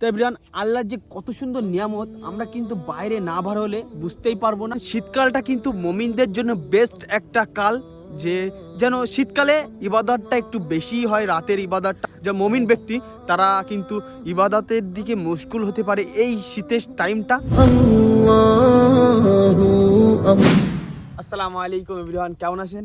তো এভরিওয়ান আল্লাহর যে কত সুন্দর নিয়ামত আমরা কিন্তু বাইরে না বার হলে বুঝতেই পারব না। শীতকালটা কিন্তু মমিনদের জন্য বেস্ট একটা কাল যে যেন শীতকালে ইবাদতটা একটু বেশি হয় রাতের ইবাদতটা। যে মমিন ব্যক্তি তারা কিন্তু ইবাদতের দিকে মুশকুল হতে পারে এই শীতের টাইমটা আসসালামু আলাইকুম এভরিওয়ান কেমন আছেন?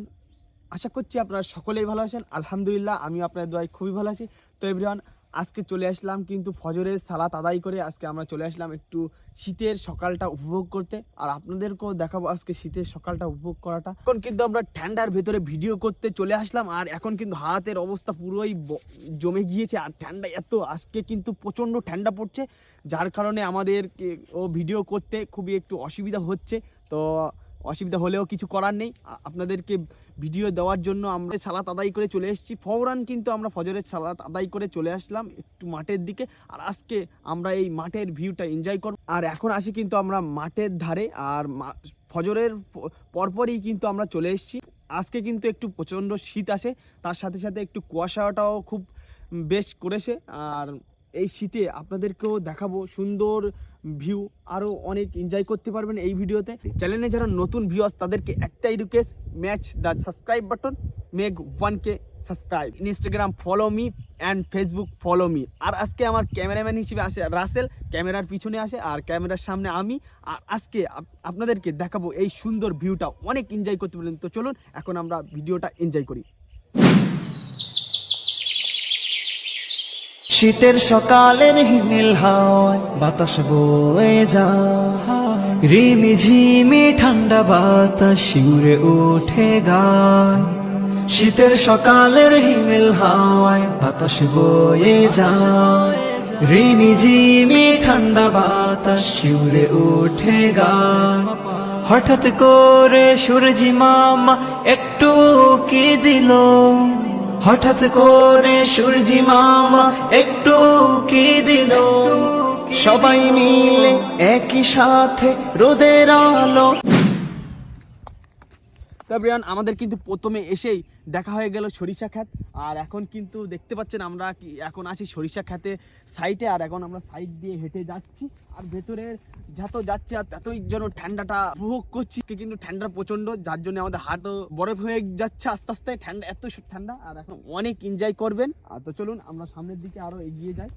আশা করছি আপনারা সকলেই ভালো আছেন। আলহামদুলিল্লাহ আমি আপনার দোয়ায় খুবই ভালো আছি। তো এভরিওয়ান আজকে চলে আসলাম কিন্তু ফজরের সালাত আদায় করে আজকে আমরা চলে আসলাম একটু শীতের সকালটা উপভোগ করতে। আর আপনাদেরকেও দেখাবো আজকে শীতের সকালটা উপভোগ করাটা। এখন কিন্তু আমরা ঠান্ডার ভেতরে ভিডিও করতে চলে আসলাম, আর এখন কিন্তু হাতের অবস্থা পুরোই জমে গিয়েছে, আর ঠান্ডা এত, আজকে কিন্তু প্রচণ্ড ঠান্ডা পড়ছে। যার কারণে আমাদের ও ভিডিও করতে খুবই একটু অসুবিধা হচ্ছে। তো অসুবিধা হলেও কিছু করার নেই। আপনাদেরকে ভিডিও দেওয়ার জন্য আমরা সালাত আদায় করে চলে এসেছি। ফৌরান কিন্তু আমরা ফজরের সালাত আদায় করে চলে আসলাম একটু মাঠের দিকে। আর আজকে আমরা এই মাঠের ভিউটা এনজয় করব। আর এখন আসি কিন্তু আমরা মাঠের ধারে। আর ফজরের পরপরই কিন্তু আমরা চলে এসেছি। আজকে কিন্তু একটু প্রচণ্ড শীত আসে। তার সাথে সাথে একটু কুয়াশাটাও খুব বেশ করেছে। আর এই শীতে আপনাদেরকেও দেখাবো সুন্দর ভিউ আরও অনেক এনজয় করতে পারবেন এই ভিডিওতে। চ্যানেলে যারা নতুন ভিউয়ার্স তাদেরকে একটাই request match the subscribe button make one K subscribe Instagram follow me and Facebook follow me আর আজকে আমার ক্যামেরাম্যান হিসেবে আসে রাসেল ক্যামেরার পিছনে আসে আর ক্যামেরার সামনে আমি। আর আজকে আপ- আপনাদেরকে দেখাবো এই সুন্দর ভিউটা অনেক এনজয় করতে পারেন তো চলুন, এখন আমরা ভিডিওটা এনজয় করি। শীতের সকালের হিমেল হাওয়ায় বাতাস বয়ে যা রিমি ঝিমি ঠান্ডা বাতাস শিউরে ওঠে গায়। শীতের সকালের হিমেল হাওয়ায় বাতাস বয়ে যায়। রিমি ঝিমি ঠান্ডা বাতাস শিউরে ওঠে গায়। হঠাৎ করে সূর্যি মামা একটু কি দিল। হঠাৎ করে সূর্যি মামা একটু কি দিল? সবাই মিলে একই সাথে রোদের আলো তারপরিয়ান আমাদের কিন্তু প্রথমে এসেই দেখা হয়ে গেল সরিষা খ্যাত আর এখন কিন্তু দেখতে পাচ্ছেন আমরা এখন আছি সরিষা খ্যাতে সাইডে আর এখন আমরা সাইড দিয়ে হেঁটে যাচ্ছি। আর ভেতরের যত যাচ্ছে, আর ততই যেন ঠান্ডাটা উপভোগ করছি কিন্তু ঠান্ডা প্রচণ্ড, যার জন্য আমাদের হাতও বরফ হয়ে যাচ্ছে আস্তে আস্তে। ঠান্ডা, এত ঠান্ডা, আর এখন অনেক এনজয় করবেন। আর তো চলুন, আমরা সামনের দিকে আরও এগিয়ে যাই।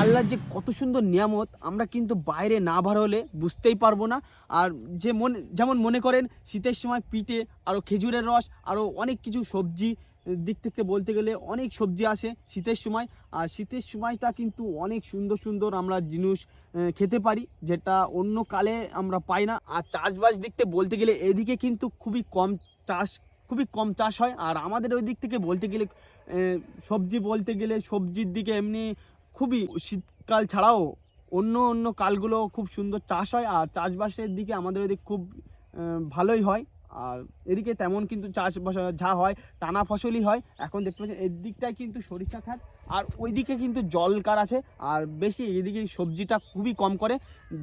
আল্লাহর যে কত সুন্দর নিয়ামত, আমরা কিন্তু বাইরে না বার হলে বুঝতেই পারব না। আর যে মনে, যেমন মনে করেন, শীতের সময় পিঠে আরও খেজুরের রস আরও অনেক কিছু সবজি, দিক থেকে বলতে গেলে অনেক সবজি আসে শীতের সময়। আর শীতের সময়টা কিন্তু অনেক সুন্দর সুন্দর আমরা জিনিস খেতে পারি, যেটা অন্য কালে আমরা পাই না। আর চাষবাস দিক থেকে বলতে গেলে এদিকে কিন্তু খুবই কম চাষ, খুবই কম চাষ হয়। আর আমাদের ওই দিক থেকে বলতে গেলে সবজি বলতে গেলে সবজির দিকে এমনি খুবই শীতকাল ছাড়াও অন্য অন্য কালগুলো খুব সুন্দর চাষ হয়, আর চাষবাসের দিকে আমাদের ওদিকে খুব ভালোই হয়। আর এদিকে তেমন কিন্তু চাষবাস, যা হয় টানা ফসলই হয়। এখন দেখতে পাচ্ছেন, এর দিকটায় কিন্তু সরিষা খাত আর ওইদিকে কিন্তু জলকার আছে। আর বেশি এদিকে সবজিটা খুবই কম করে।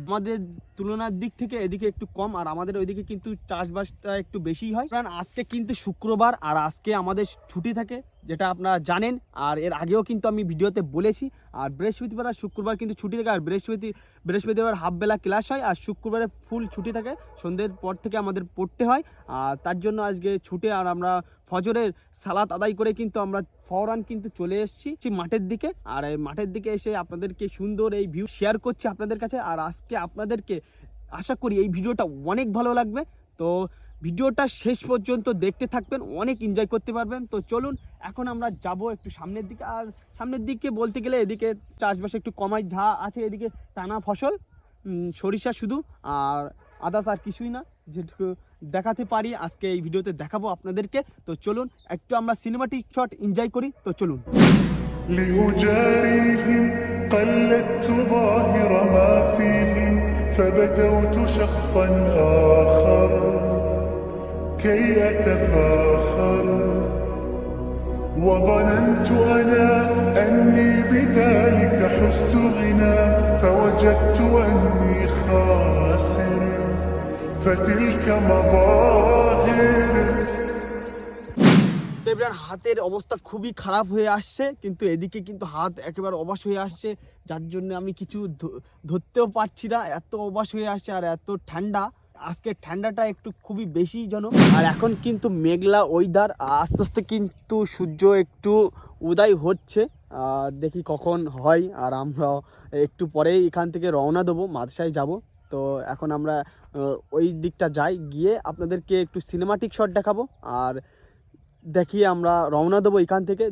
আমাদের তুলনার দিক থেকে এদিকে একটু কম, আর আমাদের ওইদিকে কিন্তু চাষবাসটা একটু বেশি হয়। কারণ আজকে কিন্তু শুক্রবার, আর আজকে আমাদের ছুটি থাকে। যেটা আপনারা জানেন, আর এর আগেও কিন্তু আমি ভিডিওতে বলেছি, আর বৃহস্পতিবার আর শুক্রবার কিন্তু ছুটি থাকে, আর বৃহস্পতি, বৃহস্পতিবার হাফবেলা ক্লাস হয়, আর শুক্রবারে ফুল ছুটি থাকে, সন্ধ্যের পর থেকে আমাদের পড়তে হয়, আর তার জন্য আজকে ছুটে আর আমরা ফজরের সালাত আদায় করে কিন্তু আমরা ফওরান কিন্তু চলে এসেছি মাঠের দিকে, আর এই মাঠের দিকে এসে আপনাদেরকে সুন্দর এই ভিউ শেয়ার করছি আপনাদের কাছে, আর আজকে আপনাদেরকে আশা করি এই ভিডিওটা অনেক ভালো লাগবে, তো ভিডিওটা শেষ পর্যন্ত দেখতে থাকবেন অনেক এনজয় করতে পারবেন তো চলুন এখন আমরা যাব একটু সামনের দিকে আর সামনের দিকে বলতে গেলে এদিকে চাষবাস একটু কমাই যা আছে এদিকে টানা ফসল উম, সরিষা শুধু আর আদার্স আর কিছুই না যেটুকু দেখাতে পারি আজকে এই ভিডিওতে দেখাবো আপনাদেরকে তো চলুন একটু আমরা সিনেমাটিক শট এনজয় করি তো চলুন لأجاريهم قلدت ظاهر ما فيهم فبدوت شخصا آخر كي أتفاخر وظننت أنا أني بذلك حزت غنى فوجدت أني خاسر فتلك مظاهر তো এবার হাতের অবস্থা খুবই খারাপ হয়ে আসছে কিন্তু এদিকে কিন্তু হাত একেবারে অবাস হয়ে আসছে যার জন্য আমি কিছু ধ- ধরতেও পারছি না এত অবাস হয়ে আসছে আর এত ঠান্ডা আজকে ঠান্ডাটা একটু খুবই বেশি যেন। আর এখন কিন্তু মেঘলা ওয়েদার আস্তে আস্তে কিন্তু সূর্য একটু উদয় হচ্ছে। দেখি কখন হয়, আর আমরা একটু পরেই এখান থেকে রওনা দেবো মাদশায় যাব। তো এখন আমরা ওই দিকটা যাই, গিয়ে আপনাদেরকে একটু সিনেমাটিক শট দেখাবো। আর দেখিয়ে আমরা রওনা দেবো এখান থেকে।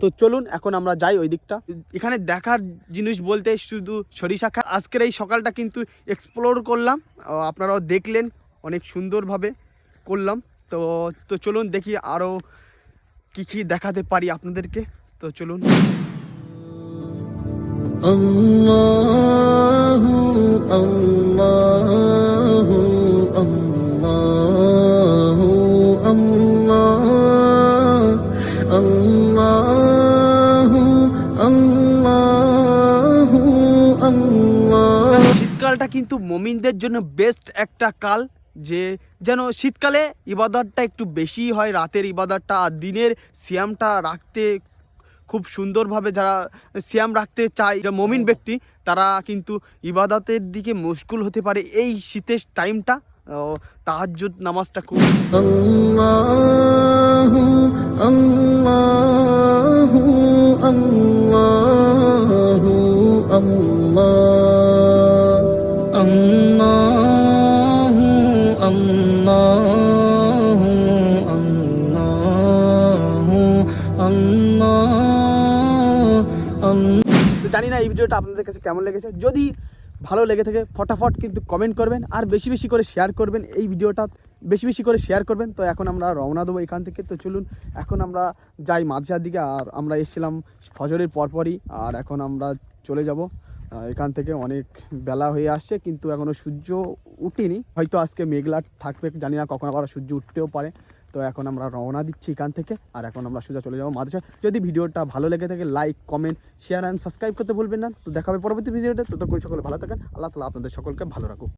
তো চলুন, এখন আমরা যাই ওই দিকটা। এখানে দেখার জিনিস বলতে শুধু সরিষা খা আজকের এই সকালটা কিন্তু এক্সপ্লোর করলাম। আপনারাও দেখলেন, অনেক সুন্দরভাবে করলাম। তো তো চলুন দেখি আরও কী কী দেখাতে পারি আপনাদেরকে। তো চলুন। Allah শীতকালটা কিন্তু মমিনদের জন্য বেস্ট একটা কাল যে যেন শীতকালে ইবাদতটা একটু বেশি হয় রাতের ইবাদতটা আর দিনের সিয়ামটা রাখতে খুব সুন্দরভাবে যারা সিয়াম রাখতে চায় যে মমিন ব্যক্তি তারা কিন্তু ইবাদতের দিকে মুশকুল হতে পারে এই শীতের টাইমটা তাহাজ্জুদ নামাজটা খুব এই ভিডিওটা আপনাদের কাছে কেমন লেগেছে? যদি ভালো লেগে থাকে, ফটাফট কিন্তু কমেন্ট করবেন আর বেশি বেশি করে শেয়ার করবেন এই ভিডিওটা, বেশি বেশি করে শেয়ার করবেন। তো এখন আমরা রওনা দেবো এখান থেকে। তো চলুন, এখন আমরা যাই মাঝার দিকে আর আমরা এসেছিলাম ফজরের পরপরই আর এখন আমরা চলে যাব। এখান থেকে অনেক বেলা হয়ে আসছে, কিন্তু এখনও সূর্য উঠেনি। হয়তো আজকে মেঘলা থাকবে, জানি না কখন আবার সূর্য উঠতেও পারে। তো এখন আমরা রওনা দিচ্ছি এখান থেকে, আর এখন আমরা সোজা চলে যাব মাদ্রাসা যদি ভিডিওটা ভালো লেগে থাকে like comment share and subscribe করতে ভুলবেন না। তো দেখা হবে পরবর্তী তো ততক্ষণ সকলে ভালো থাকেন। আল্লাহ তালা আপনাদের সকলকে ভালো রাখুক।